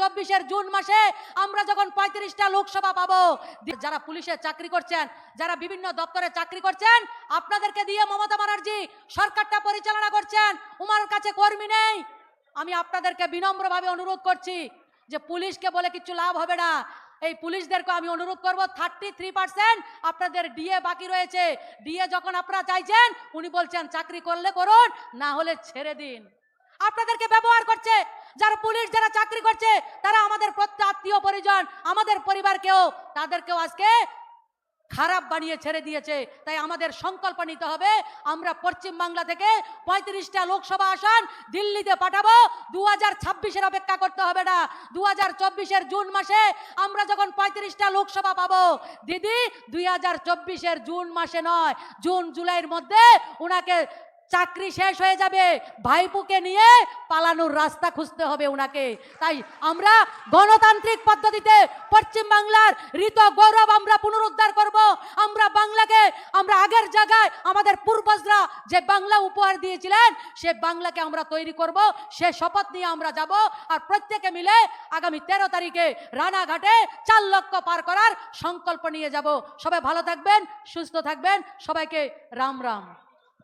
চব্বিশের জুন মাসে আমরা যখন পঁয়ত্রিশটা লোকসভা পাবো যারা চাকরি করছেন, যারা বিভিন্ন দপ্তরে চাকরি করছেন, আপনাদেরকে দিয়ে মমতা ব্যানার্জি সরকারটা পরিচালনা করছেন। উমার কাছে কর্মী নেই। আমি আপনাদেরকে বিনম্রভাবে অনুরোধ করছি যে পুলিশকে বলে কিছু লাভ হবে না। এই পুলিশদেরকে আমি অনুরোধ করব থার্টি থ্রি পার্সেন্ট আপনাদের ডিএ বাকি রয়েছে। ডিএ যখন আপনারা চাইছেন, উনি বলছেন, চাকরি করলে করুন, না হলে ছেড়ে দিন। আপনাদেরকে ব্যবহার করছে। যারা পুলিশ, যারা চাকরি করছে, তারা আমাদের প্রত্যেক আত্মীয় পরিজন, আমাদের পরিবারকেও, তাদেরকেও আজকে খারাপ বানিয়ে ছেড়ে দিয়েছে। তাই আমাদের সংকল্প নিতে হবে, আমরা পশ্চিম বাংলা থেকে পঁয়ত্রিশটা লোকসভা আসন দিল্লিতে পাঠাবো। দু হাজার ছাব্বিশের অপেক্ষা করতে হবে না। দু হাজার চব্বিশের জুন মাসে আমরা যখন পঁয়ত্রিশটা লোকসভা পাবো, দিদি দুই হাজার চব্বিশের জুন মাসে নয়, জুন, জুলাইয়ের মধ্যে ওনাকে চাকরি শেষ হয়ে যাবে, ভাইপুকে নিয়ে পালানোর রাস্তা খুঁজতে হবে ওনাকে তাই আমরা গণতান্ত্রিক পদ্ধতিতে পশ্চিম বাংলার ঋত গৌরব আমরা পুনরুদ্ধার করব। আমরা বাংলাকে, আমরা আগের জায়গায় আমাদের পূর্বজরা যে বাংলা উপহার দিয়েছিলেন, সে বাংলাকে আমরা তৈরি করব, সে শপথ নিয়ে আমরা যাব আর প্রত্যেকে মিলে আগামী তেরো তারিখে রানাঘাটে চার লক্ষ পার করার সংকল্প নিয়ে যাব। সবাই ভালো থাকবেন, সুস্থ থাকবেন, সবাইকে রাম রাম।